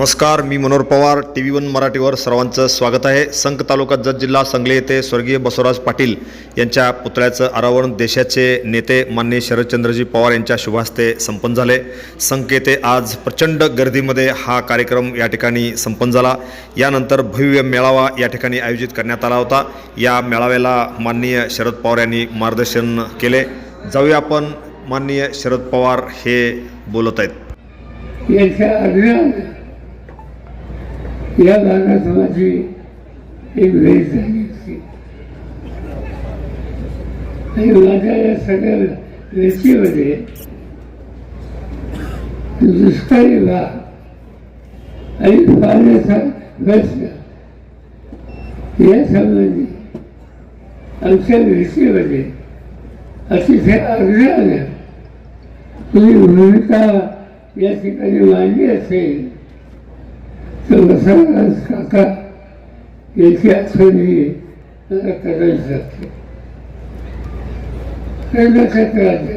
नमस्कार मी Manohar Pawar T V one मराठीवर सर्वांचं स्वागत आहे. संक तालुका जत जिल्हा सांगली येथे स्वर्गीय बसवराज पाटील यांच्या पुतळ्याचं अनावरण देशाचे नेते माननीय शरदचंद्रजी पवार यांच्या शुभास्ते संपन्न झाले. संक येथे आज प्रचंड गर्दीमध्ये हा कार्यक्रम या ठिकाणी संपन्न झाला. यानंतर भव्य मेळावा या ठिकाणी आयोजित करण्यात आला होता. या मेळाव्याला माननीय शरद पवार यांनी मार्गदर्शन केले. जाऊया आपण माननीय शरद पवार हे बोलत आहेत. या भागात माझी एक वेळ झाली होती. आणि माझ्या या सगळ्या वेचीमध्ये दुष्काळी भाग आणि पाण्याचा प्रश्न यासंबंधी आमच्या वेचीमध्ये अतिशय आग्रहानं तुम्ही भूमिका या ठिकाणी मांडली असेल तर काका याची आठवणी मला करायची कर्नाटक राज्य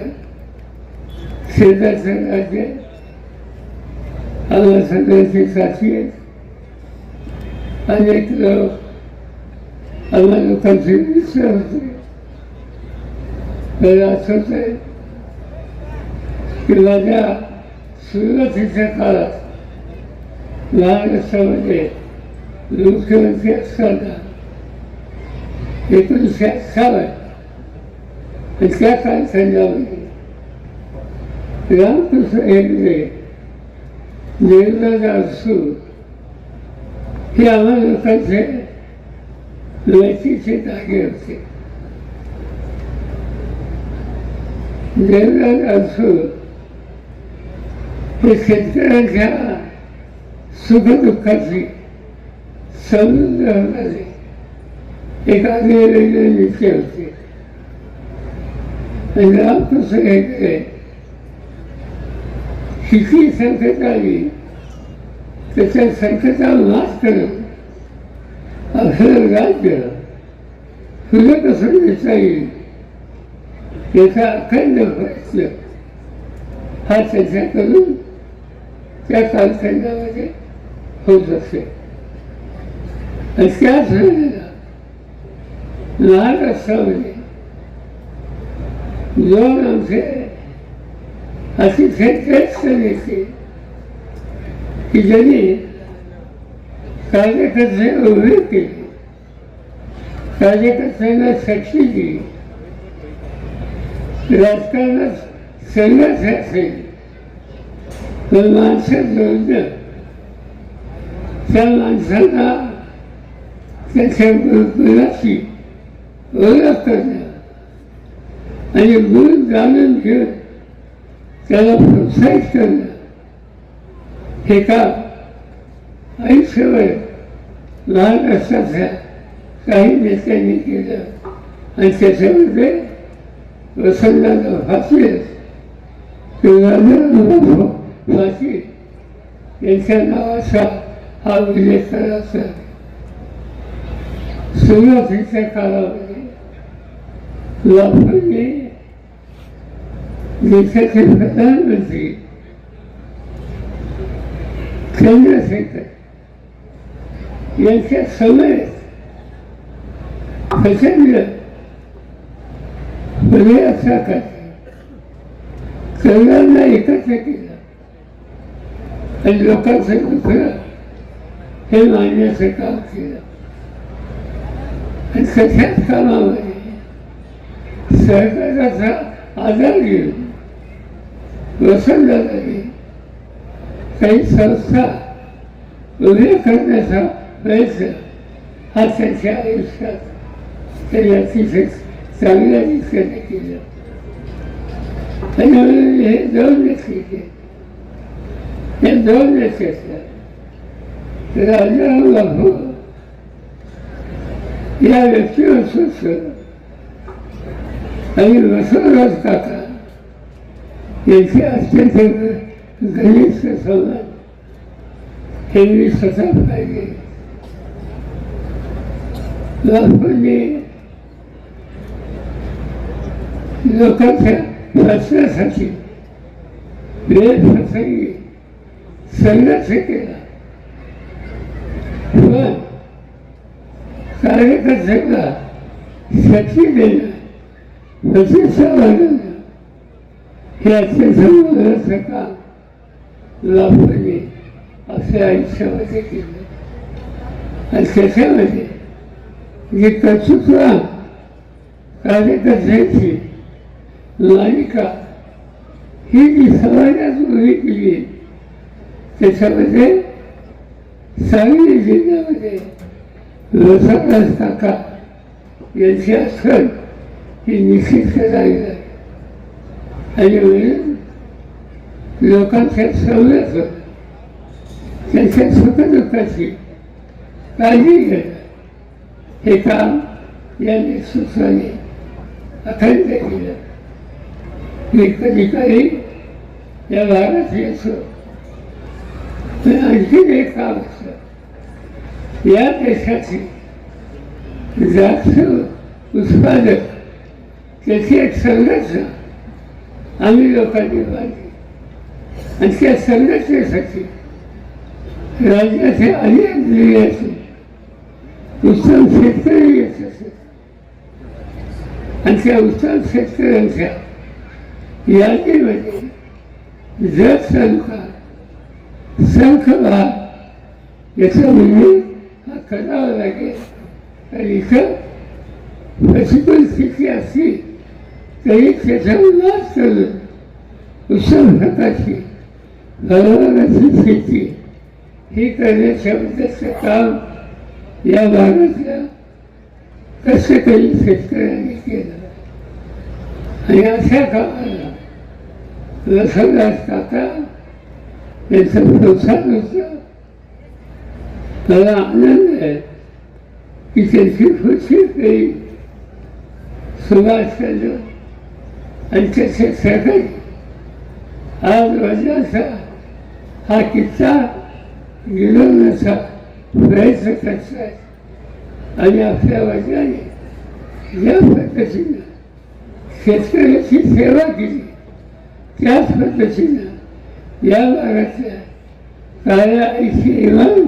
शेजारचं राज्य आम्हा सगळ्यांची साथी आहेत अनेक लोक आम्हा लोकांचे मित्र होते मला आठवत आहे की माझ्या सुरुवातीच्या काळात महाराष्ट्रामध्ये मुख्यमंत्री स्पर्धा एकोणीसशे अठ्ठावन्न आणि त्या कालखंडामध्ये रामकृष्ण हेगडे देवराज असू. हे आम्हा लोकांचे माहितीचे धागे होते. देवराज असू. हे शेतकऱ्यांच्या सुखदुःखाची समजून राहणारे एखादी आगळे नित्य होते आणि रामकृष्ण हेगडे किती संकट आली त्याच्या संकटावर मात करत आपलं राज्य तुझं कसं घेता येईल याचा अखंड प्रयत्न हा त्याच्याकडून त्या कालखंडामध्ये होत असे आणि त्याच वेळेला महाराष्ट्रामध्ये दोन आमचे अतिशय श्रेष्ठ नेते की ज्यांनी कार्यकर्ते उभे केले कार्यकर्त्यांना शक्ती दिली राजकारणात संघर्ष असेल तर माणसं जोडणं त्या माणसाला त्याच्या गुणाची ओळख करणं आणि गुण जाणून घेऊन त्याला प्रोत्साहित करणं हे काम आयुष्यभर महाराष्ट्राच्या काही नेत्यांनी केलं आणि त्याच्यामध्ये वसंतदादा फाशील किंवा फाशील यांच्या नावाचा हा विजय करायचा सुरुवातीच्या काळामध्ये लाफांनी देशाचे प्रधानमंत्री चंद्रशेखर यांच्या समयेत प्रचंड हृदयाचा करते सर्वांना एकत्र केलं आणि लोकांचं दुसरं हे मांडण्याचं काम केलं आणि तशाच कामामध्ये सरकाराचा आधार घेऊन वसंतदादांनी काही संस्था उभे करण्याचा प्रयत्न हा त्यांच्या आयुष्यात त्यांनी अतिशय चांगल्या रीतीने केलं आणि म्हणून हे दोन व्यक्ती या दोन व्यक्ती असतात राजाराम बाबू या व्यक्तिवस्तूचं आणि वसंतराज काका यांचे अत्यंत घनिष्ठ संवाद हे मी स्वतः पाहिजे बापूंनी लोकांच्या प्रश्नासाठी वेळ प्रसंगी संघर्ष केला पण कार्यकर्त्यांना शक्ती देणं प्रतिष्ठा वाढवणं याचे अत्यंत महत्वाचं काम लाभणे असं आयुष्यामध्ये केलं आणि त्याच्यामध्ये जे कर्तृत्व कार्यकर्त्यांची लालिका ही जी समाजात उभी केली त्याच्यामध्ये सांगली जिल्ह्यामध्ये लोसादास काका यांची असल ही निश्चित करावी आणि म्हणून लोकांच्या सवलत होत त्यांच्या सुखदुःखाची काळजी घेणं हे काम या नेतृत्वाने अखंड केलं. मी कधी काही या भागात येतो पण आणखीन एक काम या देशाची जात उत्पादक त्याची एक संरचना आम्ही लोकांनी बांधली. आणि त्या संरचनेसाठी राज्याचे अनेक जिल्ह्याचे उत्तम शेतकरी येत असत आणि त्या उत्तम शेतकऱ्यांच्या यादीमध्ये जत तालुका संख भाग याचा म्हणजे हा करावा लागेल तर इथं अशी परिस्थिती असली तरी त्याचा नाच करून उत्तम प्रकारची स्थिती शेती हे करण्याच्याबद्दलचं काम या भागातल्या कष्टकरी शेतकऱ्यांनी केलं आणि अशा कामाला लसनदास काका त्यांचं प्रोत्साहन होतं मला आनंद आहे की त्यांची पुढची पिढी सुभाषचंद्र आणि त्याचे सहकारी आज वडिलांचा हा किस्सा गिरवण्याचा प्रयत्न करतात आणि आपल्या वडिलांनी ज्या पद्धतीनं शेतकऱ्याची सेवा केली त्याच पद्धतीनं या भागातल्या काळ्या आईची इमान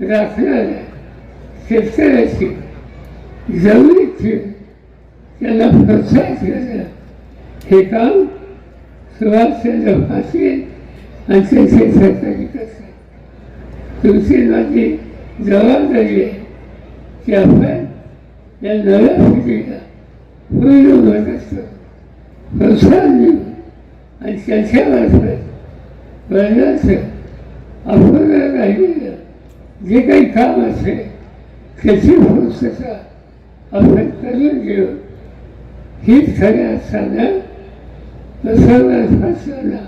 राखणाऱ्या शेतकऱ्याची जवळीक ठेवून त्यांना प्रोत्साहित करणं हे काम सुभाषचंद्र फासे आणि त्यांचे सहकारी करतात. तुमची माझी जबाबदारी आहे की आपण या नव्या पिढीला पूर्ण मदत करू प्रोत्साहन देऊ आणि त्यांच्यामार्फत वर्णाचं आपण राहिलेलं जे काही काम असेल त्याची भविष्यता आपण करून घेऊ. हीच खऱ्या असताना प्रसंगाला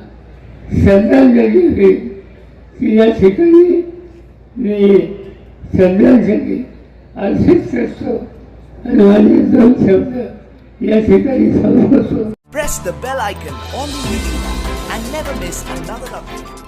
श्रद्धांजली होईल की या ठिकाणी मी श्रद्धांजली अर्थित करतो. आणि माझे दोन शब्द या ठिकाणी संपवतो. Press the bell icon on the YouTube and never miss another update.